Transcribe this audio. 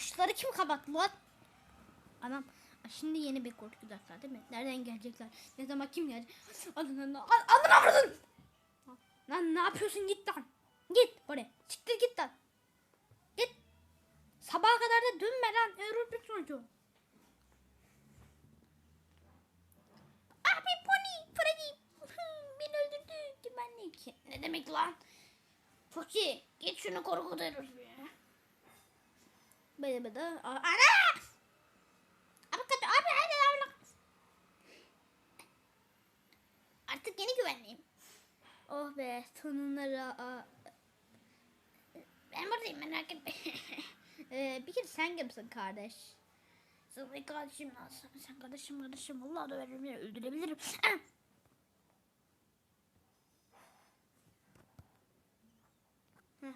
Işıkları kim kapattı lan? Anam şimdi yeni bir korku dakika değil mi? Nereden gelecekler? Ne zaman kim gelecek? Alın alın avradın. Lan ne yapıyorsun git lan. Git oraya. Çıktı git lan. Git. Sabaha kadar da dönme lan. Örülmüş çocuğu. Abi pony. Freddy. Beni öldürdü. Güvenlik. Ne demek lan? Çok. Git şunu korkutuyoruz ya. Böyle böyle. Aa, Ana! Abi kötü abi hadi abi. Artık yeni güvenliyim. Oh be sonunda Ben buradayım merak etme. ee, bir kere sen kimsin kardeş? Bir kardeşim nasıl? Sen kardeşim kardeşim. Vallahi döverim ya öldürebilirim.